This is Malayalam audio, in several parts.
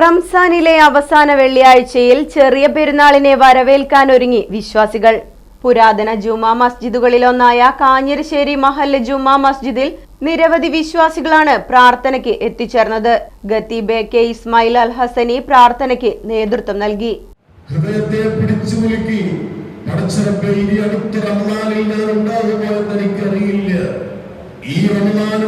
റംസാനിലെ അവസാന വെള്ളിയാഴ്ചയിൽ ചെറിയ പെരുന്നാളിനെ വരവേൽക്കാൻ ഒരുങ്ങി വിശ്വാസികൾ. പുരാതന ജുമാ മസ്ജിദുകളിലൊന്നായ കാഞ്ഞിരശ്ശേരി മഹല്ല് ജുമാ മസ്ജിദിൽ നിരവധി വിശ്വാസികളാണ് പ്രാർത്ഥനയ്ക്ക് എത്തിച്ചേർന്നത്. ഖത്തീബെ കെ ഇസ്മായിൽ അൽ ഹസനി പ്രാർത്ഥനയ്ക്ക് നേതൃത്വം നൽകി. ഹൃദയത്തെ പിടിച്ചു ഈ റമദാൻ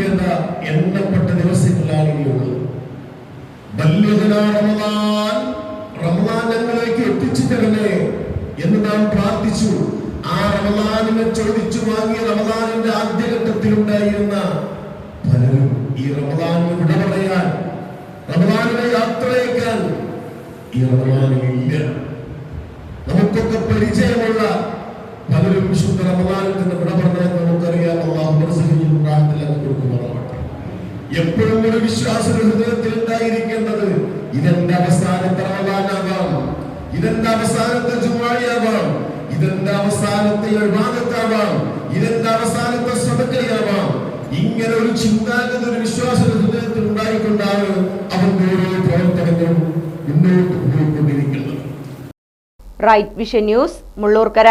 പ്രാർത്ഥിച്ചിരിക്കേണ്ട എണ്ണപ്പെട്ട ദിവസങ്ങളാണ് ഇനിയുള്ളത് റമദാൻ. റമദാൻ ഞങ്ങളിലേക്ക് എത്തിച്ചു തരണേ എന്ന് നാം പ്രാർത്ഥിച്ചു. ആ റമദാനിനെ ചോദിച്ചു വാങ്ങിയ റമദാനിന്റെ ആദ്യഘട്ടത്തിൽ ഉണ്ടായിരുന്ന പലരും ഈ റമദാനിന് വിട പറയാൻ റമദാനിനെ യാത്രയേക്കാൻ ഈ റമദാനിൽ ഇല്ല. നമുക്കൊക്കെ പരിചയമുള്ള പലരും വിശുദ്ധ റമദാനിൽ നിന്ന് വിട എപ്പോഴും ഒരു വിശ്വാസം ഹൃദയത്തിൽ ഉണ്ടായിരിക്കേണ്ടത് ഇതെന്റെ അവസാനത്തെ റമദാനാകാം ഇതെന്റെ അവസാനത്തെ ചുമ്മാഴിയാവാം ഇതെന്റെ അവസാനത്തെ വിവാദത്താവാം ഇതെന്റെ അവസാനത്തെ സ്വതക്കയാവാം ഇങ്ങനെ ഒരു ചിന്താഗതി ഒരു വിശ്വാസ ഹൃദയത്തിൽ ഉണ്ടായിക്കൊണ്ടാണ് അവൻ ഓരോ പ്രവർത്തനങ്ങളും മുന്നോട്ട് പോയിക്കൊണ്ടിരിക്കുന്നത്. Right vision news Mullurkara